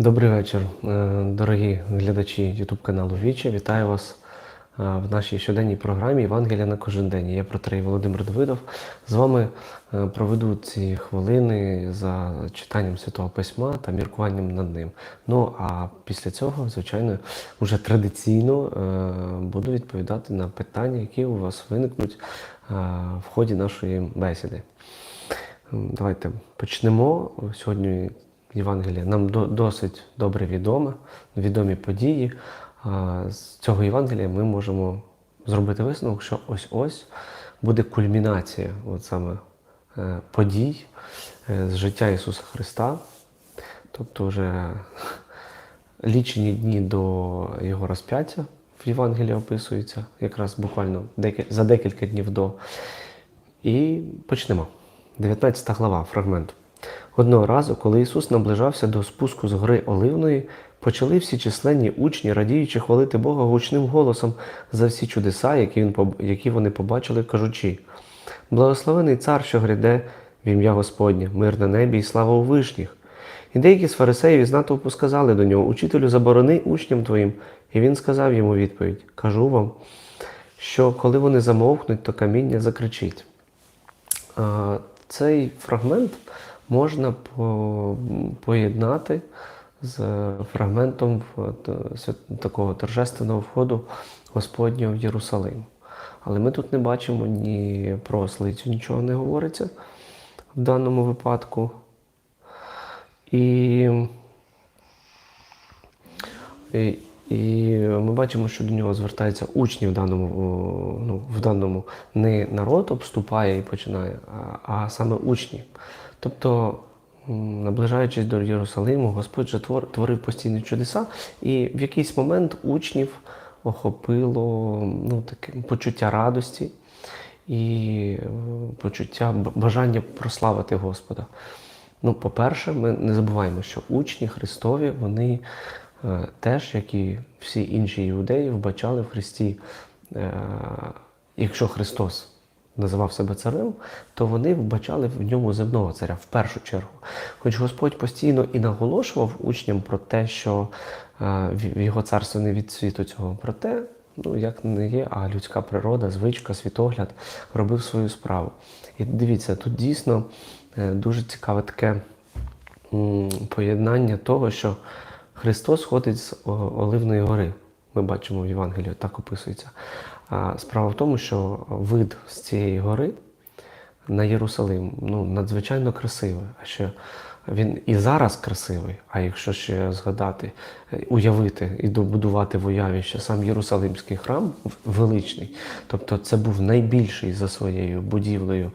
Добрий вечір, е, дорогі глядачі YouTube каналу Віче. Вітаю вас е, в нашій щоденній програмі Євангелія на кожен день. Я протерей Володимир Давидов. З вами е, проведу ці хвилини за читанням Святого Письма та міркуванням над ним. Ну а після цього, звичайно, вже традиційно буду відповідати на питання, які у вас виникнуть в ході нашої бесіди. Давайте почнемо. Сьогодні Євангелія нам досить добре відоме, відомі події. З цього Євангелія ми можемо зробити висновок, що ось-ось буде кульмінація от саме е, подій е, з життя Ісуса Христа. Тобто вже лічені дні до Його розп'яття в Євангелії описуються, якраз буквально за декілька днів до. І почнемо. 19 глава, фрагмент. Одного разу, коли Ісус наближався до спуску з гори Оливної, почали всі численні учні, радіючи хвалити Бога гучним голосом за всі чудеса, які, він, які вони побачили, кажучи: Благословений цар, що гряде в ім'я Господнє, мир на небі і слава у вишніх. І деякі з фарисеїв із натовпу сказали до нього: Учителю, заборони учням твоїм. І він сказав йому відповідь: Кажу вам, що коли вони замовкнуть, то каміння закричить. Цей фрагмент можна по- поєднати з фрагментом такого торжественного входу Господнього в Єрусалим. Але ми тут не бачимо ні про ослицю, нічого не говориться в даному випадку. І і, і ми бачимо, що до нього звертаються учні в даному, ну, в даному не народ обступає і починає, а, а саме учні. Тобто, наближаючись до Єрусалиму, Господь же твор, творив постійні чудеса, і в якийсь момент учнів охопило ну, таке почуття радості і е, почуття бажання прославити Господа. Ну, по-перше, ми не забуваємо, що учні Христові, вони е, теж, як і всі інші іудеї, вбачали в Христі, е, якщо Христос називав себе царем, то вони вбачали в ньому земного царя в першу чергу. Хоч Господь постійно і наголошував учням про те, що е, його царство не від світу цього, проте, ну як не є, а людська природа, звичка, світогляд робив свою справу. І дивіться, тут дійсно е, дуже цікаве таке поєднання того, що Христос ходить з Оливної гори. Ми бачимо в Євангелії, так описується. Справа в тому, що вид з цієї гори на Єрусалим ну, надзвичайно красивий. А ще він і зараз красивий, а якщо ще згадати, е, уявити і добудувати в уяві, що сам Єрусалимський храм величний, тобто це був найбільший за своєю будівлею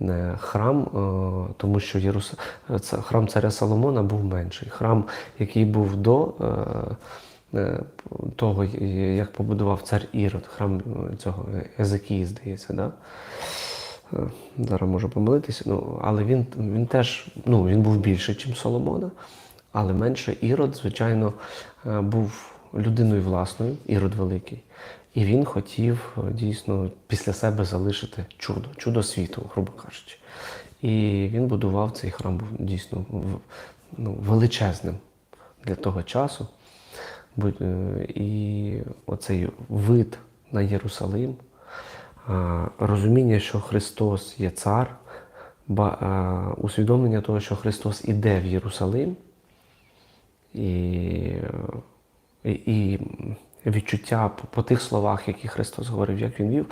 е, храм, е, тому що Єрус... храм царя Соломона був менший. Храм, який був до того, як побудував цар Ірод, храм е, цього Езекії, здається, да? Е, Зараз можу помилитися, ну, але він, він теж ну, він був більший, ніж Соломона, але менше Ірод, звичайно, е, був людиною власною, Ірод Великий. І він хотів е, дійсно після себе залишити чудо, чудо світу, грубо кажучи. І він будував цей храм, був дійсно ну, величезним для того часу. Е, І оцей вид на Єрусалим, розуміння, що Христос є цар, усвідомлення того, що Христос іде в Єрусалим, і, і, відчуття по тих словах, які Христос говорив, як Він вів,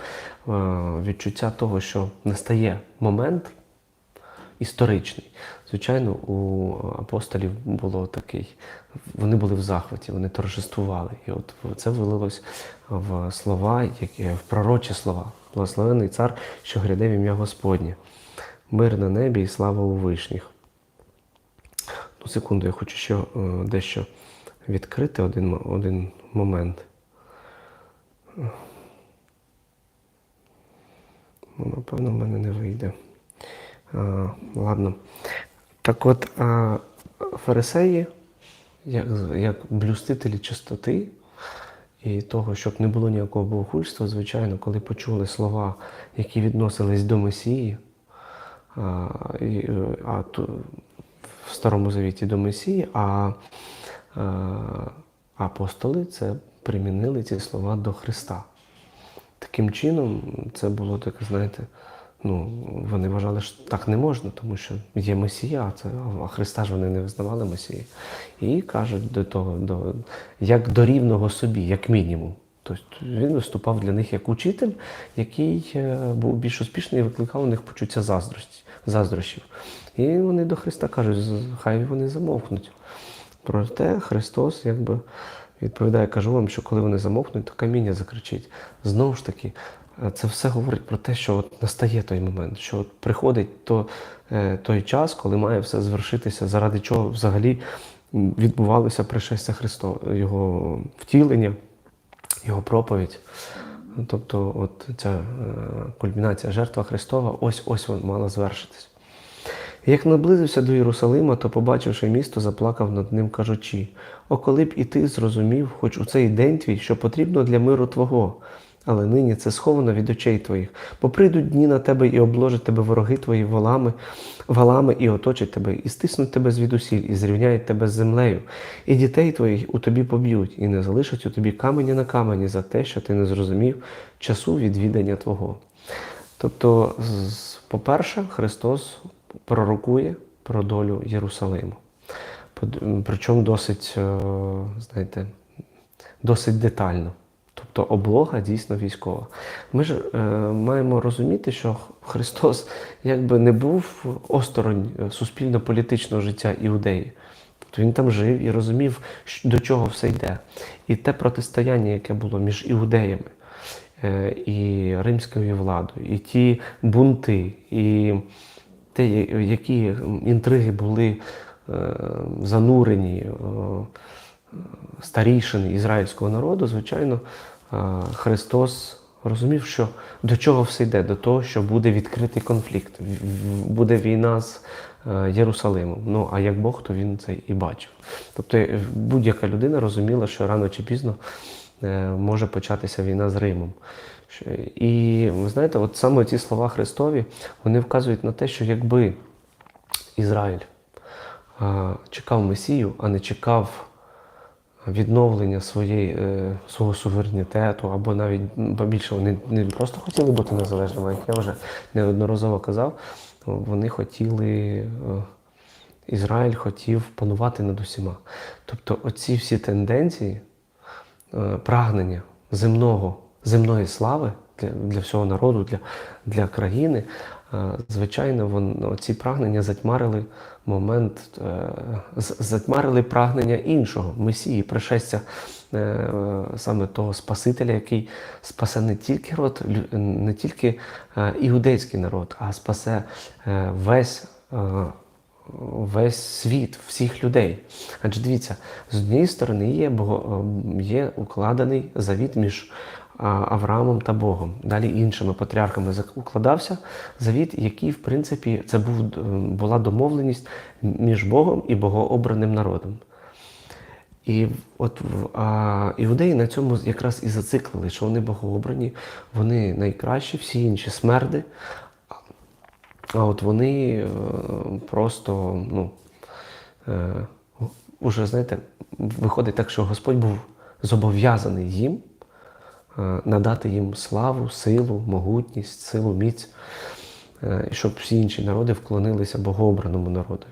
відчуття того, що настає момент історичний. Звичайно, у апостолів було такий, вони були в захваті, вони торжествували. І от це вилилось в слова, в пророчі слова. Благословений цар, що гряде в ім'я Господнє. Мир на небі і слава у вишніх. Ну, секунду, я хочу ще е, дещо відкрити один, один момент. Ну, напевно, в мене не вийде. А, ладно. Так от, а, фарисеї, як, як блюстителі чистоти і того, щоб не було ніякого богохульства, звичайно, коли почули слова, які відносились до Месії, а, і, е, а ту- в Старому Завіті до Месії, а е, апостоли це примінили ці слова до Христа. Таким чином, це було таке, знаєте, ну, вони вважали, що так не можна, тому що є Месія, це, а Христа ж вони не визнавали Месії. І кажуть до того, до, як до рівного собі, як мінімум. Тобто він виступав для них як учитель, який е, був більш успішний і викликав у них почуття заздрості, заздрощів. І вони до Христа кажуть, хай вони замовкнуть. Проте Христос якби відповідає, кажу вам, що коли вони замовкнуть, то каміння закричить. Знову ж таки, це все говорить про те, що от настає той момент, що от приходить то, е, той час, коли має все звершитися, заради чого взагалі відбувалося пришестя Христова, його втілення, його проповідь. Тобто, от ця е, кульмінація жертва Христова, ось ось вона мала звершитись. Як наблизився до Єрусалима, то, побачивши місто, заплакав над ним, кажучи: О, коли б і ти зрозумів, хоч у цей день твій, що потрібно для миру твого. Але нині це сховано від очей твоїх, бо прийдуть дні на тебе і обложать тебе вороги твої валами, валами і оточать тебе, і стиснуть тебе звідусіль, і зрівняють тебе з землею, і дітей твоїх у тобі поб'ють, і не залишать у тобі камені на камені за те, що ти не зрозумів часу відвідання Твого. Тобто, по-перше, Христос пророкує про долю Єрусалиму. Причому досить, е, знаєте, досить детально. Тобто облога дійсно військова. Ми ж е, маємо розуміти, що Христос якби не був осторонь е, суспільно-політичного життя іудеї. Тобто він там жив і розумів, до чого все йде. І те протистояння, яке було між іудеями е, і римською владою, і ті бунти, і те, які інтриги були е, занурені е, старійшини ізраїльського народу, звичайно, Христос розумів, що до чого все йде, до того, що буде відкритий конфлікт, буде війна з е, Єрусалимом. Ну а як Бог, то він це і бачив. Тобто е, будь-яка людина розуміла, що рано чи пізно е, може початися війна з Римом. І ви знаєте, от саме ці слова Христові вони вказують на те, що якби Ізраїль чекав Месію, а не чекав відновлення своєї, е, свого суверенітету, або навіть м, побільше вони не просто хотіли бути незалежними, як я вже неодноразово казав, вони хотіли. е, Ізраїль хотів панувати над усіма. Тобто, оці всі тенденції, е, прагнення земного, земної слави для, для всього народу, для, для країни, звичайно, вон, ці прагнення затьмарили момент, е, затьмарили прагнення іншого Месії, пришестя е, е, саме того Спасителя, який спасе не тільки род, не тільки е, іудейський народ, а спасе е, весь. е, весь світ, всіх людей. Адже дивіться, з однієї сторони є, є укладений завіт між Авраамом та Богом. Далі іншими патріархами укладався завіт, який, в принципі, це був, е, була домовленість між Богом і богообраним народом. І от а, іудеї на цьому якраз і зациклили, що вони богообрані, вони найкращі, всі інші смерди. А от вони е, просто, ну, е, уже, знаєте, виходить так, що Господь був зобов'язаний їм надати їм славу, силу, могутність, силу, міць, е, і щоб всі інші народи вклонилися богообраному народові.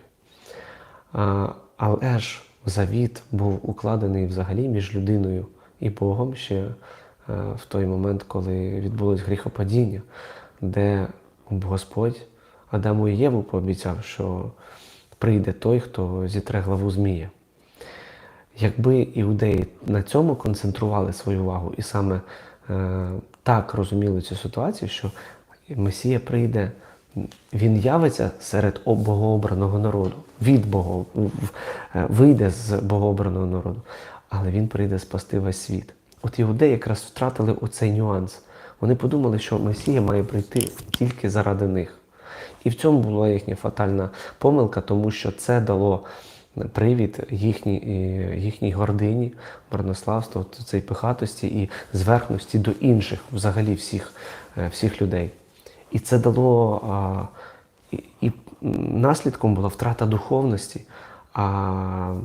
Але ж завіт був укладений взагалі між людиною і Богом ще е, в той момент, коли відбулось гріхопадіння, де Господь Адаму і Єву пообіцяв, що прийде той, хто зітре главу Змія. Якби іудеї на цьому концентрували свою увагу і саме е, так розуміли цю ситуацію, що Месія прийде, він явиться серед богообраного народу, від Бога, е, вийде з богообраного народу, але він прийде спасти весь світ. От іудеї якраз втратили оцей нюанс. Вони подумали, що Месія має прийти тільки заради них. І в цьому була їхня фатальна помилка, тому що це дало привід їхній, їхній гордині, марнославству, цій пихатості і зверхності до інших, взагалі всіх, е, всіх людей. І це дало а, і, і наслідком була втрата духовності. А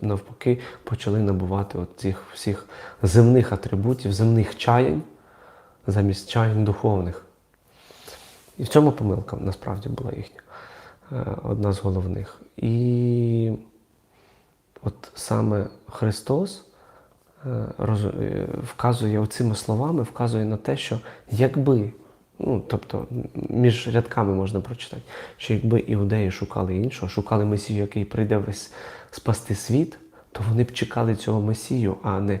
навпаки почали набувати от цих всіх земних атрибутів, земних чаянь замість чаянь духовних. І в цьому помилка насправді була їхня, одна з головних. І от саме Христос е, е, вказує оцими словами, вказує на те, що якби, ну тобто між рядками можна прочитати, що якби іудеї шукали іншого, шукали Месію, який прийде весь спасти світ, то вони б чекали цього Месію, а не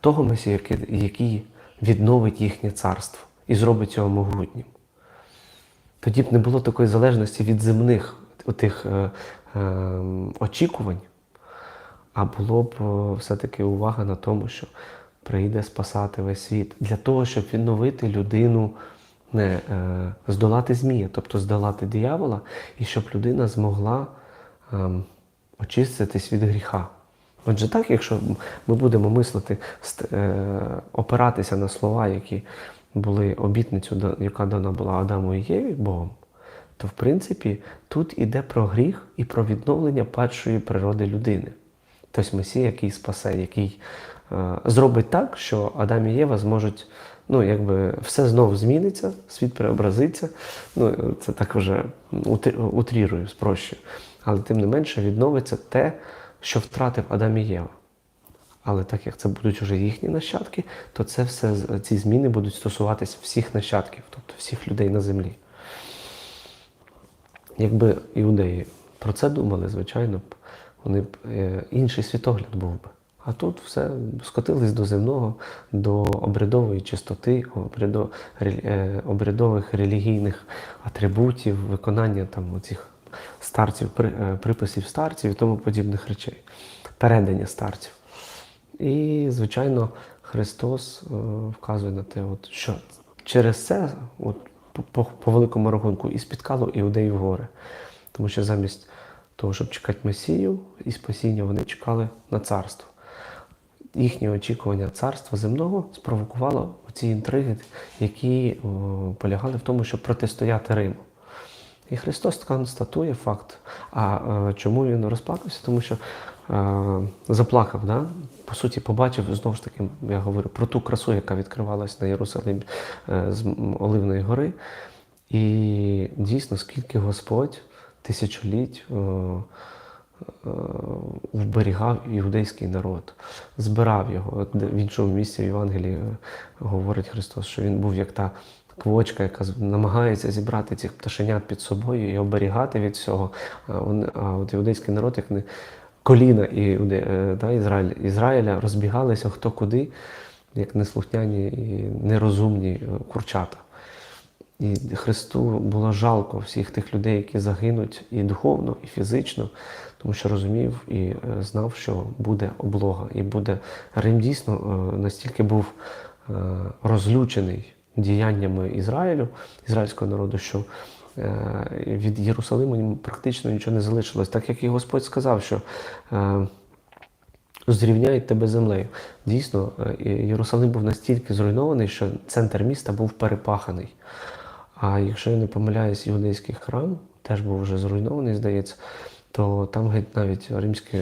того Месію, який, відновить їхнє царство і зробить його могутнім. Тоді б не було такої залежності від земних отих е, е, очікувань, а було б е, все-таки увага на тому, що прийде спасати весь світ для того, щоб відновити людину, не е, здолати змія, тобто здолати диявола, і щоб людина змогла ем, очиститись від гріха. Отже, так, якщо ми будемо мислити, е, опиратися на слова, які були обітницю, яка дана була Адаму і Єві Богом, то в принципі тут іде про гріх і про відновлення першої природи людини. Тобто Месія, який спасе, який е, зробить так, що Адам і Єва зможуть, ну, якби все знову зміниться, світ преобразиться. Ну, це так вже утрірую, спрощую. Але тим не менше відновиться те, що втратив Адам і Єва. Але так як це будуть вже їхні нащадки, то це все ці зміни будуть стосуватись всіх нащадків, тобто всіх людей на землі. Якби іудеї про це думали, звичайно вони б е, інший світогляд був би. А тут все скотились до земного, до обрядової чистоти, е, обрядових релігійних атрибутів, виконання там оцих старців, е, приписів старців і тому подібних речей, передання старців. І, звичайно, Христос е, вказує на те, от, що через це, от, по, по, великому рахунку, і спіткало іудеїв горе. Тому що замість того, щоб чекати Месію і спасіння, вони чекали на царство. Їхнє очікування царства земного спровокувало ці інтриги, які о, полягали в тому, щоб протистояти Риму. І Христос констатує факт. А е, чому він розплакався? Тому що е, заплакав, да? по суті, побачив знову ж таки, я говорю про ту красу, яка відкривалась на Єрусалимі е, з Оливної гори. І дійсно, скільки Господь тисячоліть е, е, вберігав іудейський народ, збирав його. В іншому місці в Євангелії е, говорить Христос, що він був як та квочка, яка намагається зібрати цих пташенят під собою і оберігати від всього. А от іудейський народ, як не коліна е, да, Ізраїль, Ізраїля розбігалися хто куди, як неслухняні і нерозумні е, курчата. І Христу було жалко всіх тих людей, які загинуть і духовно, і фізично, тому що розумів і е, знав, що буде облога, і буде Рим дійсно е, настільки був е, розлючений діяннями Ізраїлю, ізраїльського народу, що е, від Єрусалиму практично нічого не залишилось. Так як і Господь сказав, що е, зрівняють тебе землею. Дійсно, е, Єрусалим був настільки зруйнований, що центр міста був перепаханий. А якщо я не помиляюсь, іудейський храм теж був вже зруйнований, здається, то там навіть римські,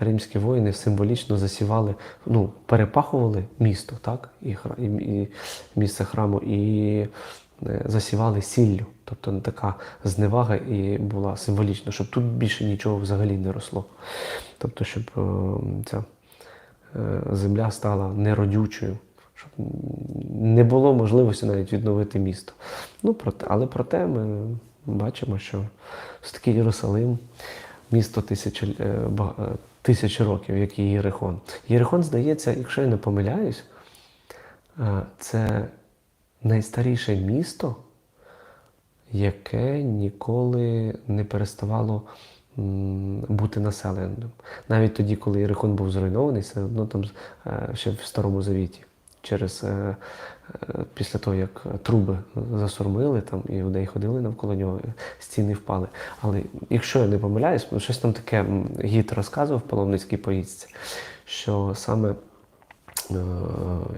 римські воїни символічно засівали, ну, перепахували місто, так, і, і, і місце храму, і е, засівали сіллю. Тобто така зневага і була символічна, щоб тут більше нічого взагалі не росло. Тобто, щоб е, ця е, земля стала неродючою, щоб не було можливості навіть відновити місто. Ну, проте, але проте ми бачимо, що все-таки Єрусалим, місто тисячі, е, тисячі років, як і Єрихон. Єрихон, здається, якщо я не помиляюсь, це найстаріше місто, яке ніколи не переставало бути населеним. Навіть тоді, коли Єрихон був зруйнований, все одно там е, ще в Старому Завіті. Через е, е, після того, як труби засурмили, там і людей ходили навколо нього, стіни впали. Але якщо я не помиляюсь, ну, щось там таке гід розказував в паломницькій поїздці, що саме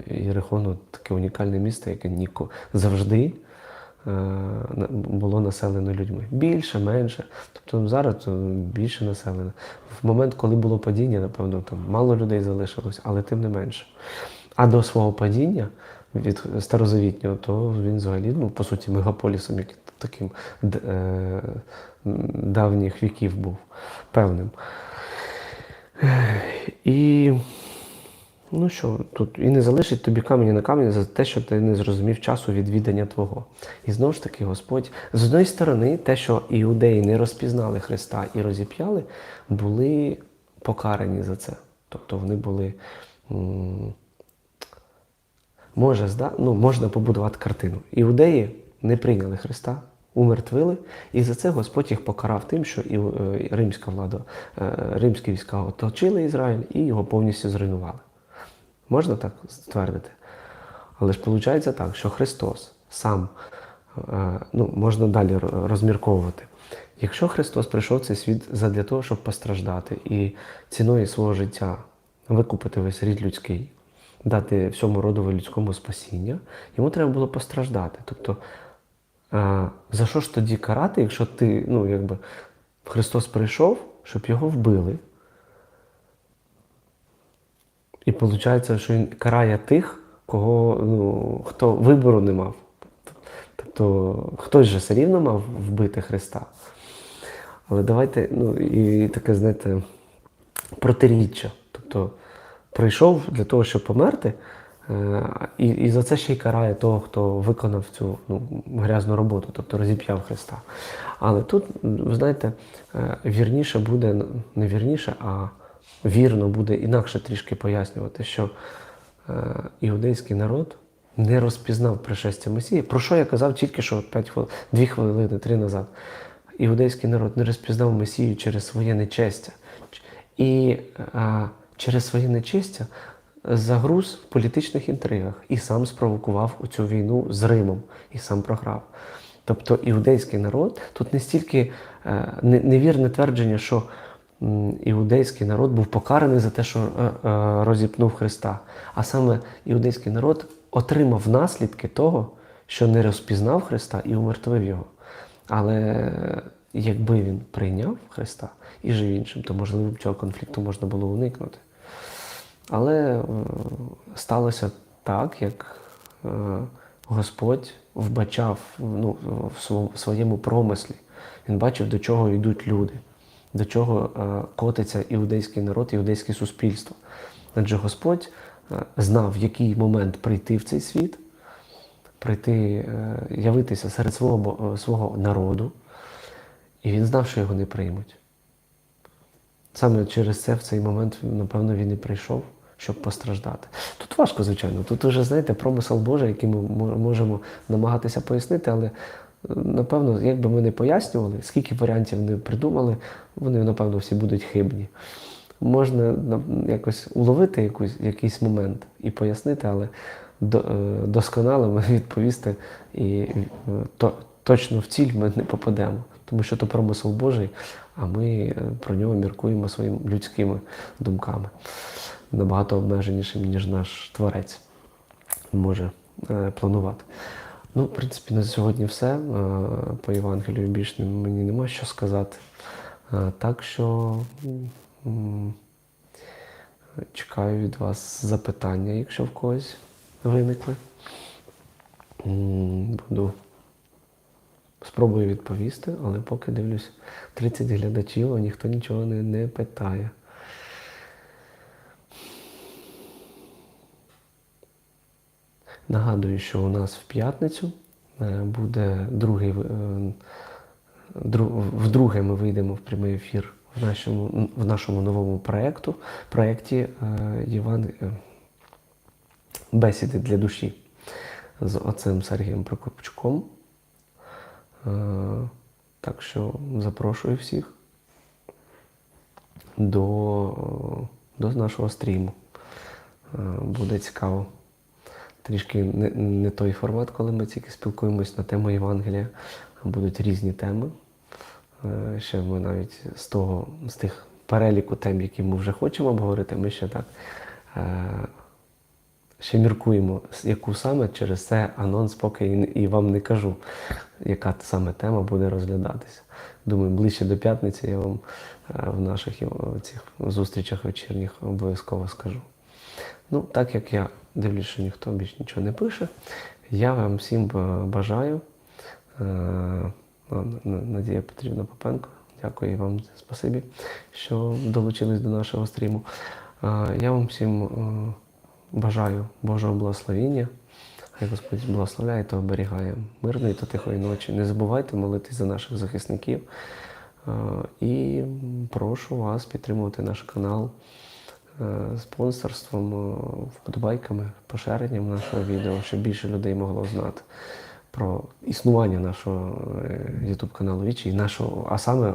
Єрихон таке унікальне місто, яке ніко завжди було населено людьми. Більше, менше. Тобто зараз е, більше населено. В момент, коли було падіння, напевно, там мало людей залишилось, але тим не менше. А до свого падіння від старозавітнього, то він взагалі, ну, по суті, мегаполісом, як таким е, давніх віків був певним. І ну що, тут і не залишить тобі камені на камені за те, що ти не зрозумів часу відвідання твого. І знову ж таки, Господь, з одної сторони, те, що іудеї не розпізнали Христа і розіп'яли, були покарані за це. Тобто вони були. Може, зда... ну, можна побудувати картину. Іудеї не прийняли Христа, умертвили, і за це Господь їх покарав тим, що і е, римська влада, е, римські війська оточили Ізраїль і його повністю зруйнували. Можна так ствердити? Але ж виходить так, що Христос сам, е, ну, можна далі розмірковувати. Якщо Христос прийшов в цей світ задля того, щоб постраждати і ціною свого життя викупити весь рід людський, дати всьому родові людському спасіння, йому треба було постраждати. Тобто, е, за що ж тоді карати, якщо ти, ну, якби Христос прийшов, щоб його вбили, і виходить, що він карає тих, кого, ну, хто вибору не мав. Тобто хтось же все рівно мав вбити Христа. Але давайте, ну, і таке, знаєте, протиріччя. Тобто прийшов для того, щоб померти, е, і, і за це ще й карає того, хто виконав цю ну, грязну роботу, тобто розіп'яв Христа. Але тут, ви знаєте, е, вірніше буде, не вірніше, а вірно буде інакше трішки пояснювати, що е, іудейський народ не розпізнав пришестя Месії. Про що я казав тільки що 5 хвилин, 2 хвилини, 3 назад. Іудейський народ не розпізнав Месію через своє нечестя. І а, через своє нечестя загруз в політичних інтригах і сам спровокував цю війну з Римом і сам програв. Тобто іудейський народ тут не стільки е, не- невірне твердження, що іудейський народ був покараний за те, що е, е, розіпнув Христа, а саме іудейський народ отримав наслідки того, що не розпізнав Христа і умертвив його. Але е, якби він прийняв Христа і жив іншим, то можливо цього конфлікту можна було уникнути. Але сталося так, як Господь вбачав ну, в своєму промислі. Він бачив, до чого йдуть люди, до чого е, котиться іудейський народ, іудейське суспільство. Адже Господь е, знав, в який момент прийти в цей світ, прийти, е, явитися серед свого, свого народу, і він знав, що його не приймуть. Саме через це в цей момент, напевно, він і прийшов, щоб постраждати. Тут важко, звичайно. Тут вже, знаєте, промисел Божий, який ми можемо намагатися пояснити, але напевно, як би ми не пояснювали, скільки варіантів не придумали, вони, напевно, всі будуть хибні. Можна якось уловити якусь, якийсь момент і пояснити, але е, досконало відповісти і е, то, точно в ціль ми не попадемо, тому що то промисел Божий, а ми е, про нього міркуємо своїми людськими думками, набагато обмеженішим, ніж наш творець може планувати. Ну, в принципі, на сьогодні все. Е, По Євангелію більше мені нема що сказати. Е, Так що чекаю від вас запитання, якщо в когось виникли. Буду спробую відповісти, але поки дивлюсь 30 глядачів, а ніхто нічого не, не питає. Нагадую, що у нас в п'ятницю е, буде другий, е, дру- вдруге ми вийдемо в прямий ефір в нашому, в нашому новому проєкту, проєкті е, Єван... Бесіди для душі з отцем Сергієм Прокопчуком. Так що запрошую всіх до, до нашого стріму. Буде цікаво. Трішки не, не той формат, коли ми тільки спілкуємось на тему Євангелія, будуть різні теми. Е, Ще ми навіть з того, з тих переліку тем, які ми вже хочемо обговорити, ми ще так е, ще міркуємо, яку саме через це анонс, поки і, вам не кажу, яка саме тема буде розглядатися. Думаю, ближче до п'ятниці я вам е, в наших цих зустрічах вечірніх обов'язково скажу. Ну, так як я дивлюсь, що ніхто більш нічого не пише, я вам всім бажаю. Е, Н- Н- Надія Петрівна Попенко, дякую вам, спасибі, що долучились до нашого стріму. Е, Я вам всім е, бажаю Божого благословіння. Хай Господь благословляє та оберігає мирної та тихої ночі. Не забувайте молитись за наших захисників. Е, І прошу вас підтримувати наш канал е, спонсорством, е, вподобайками, поширенням нашого відео, щоб більше людей могло знати про існування нашого YouTube каналу Вічі і нашого, а саме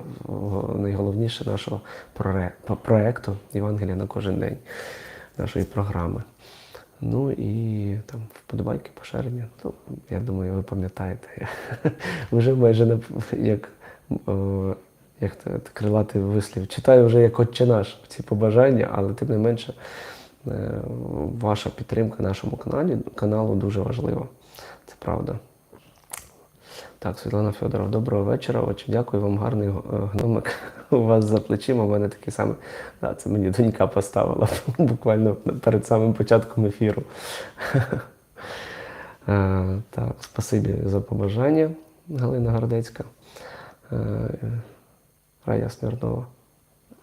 найголовніше нашого проекту Євангелія на кожен день нашої програми. Ну і там вподобайки, поширення. Ну, я думаю, ви пам'ятаєте. Вже майже як, як те крилатий вислів. Читаю вже як отче наш ці побажання, але тим не менше е, ваша підтримка нашому каналі, каналу дуже важлива. Це правда. Так, Світлана Федорова, доброго вечора. Отже, дякую вам, гарний е, гномик. У вас за плечима. У мене такий самий. Да, це мені донька поставила буквально перед самим початком ефіру. Е, Так, спасибі за побажання, Галина Гордецька. Рая Смірнова.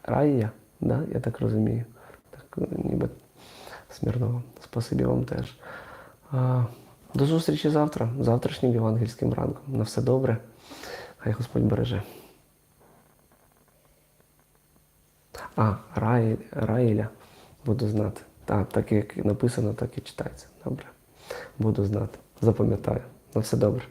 Рая, да? я так розумію. Так, ніби Смірнова. Спасибі вам теж. А, До зустрічі завтра, завтрашнім євангельським ранком. На все добре. Хай Господь береже. А, Рай, Раїля. Буду знати. Так, так як написано, так і читається. Добре. Буду знати. Запам'ятаю. На все добре.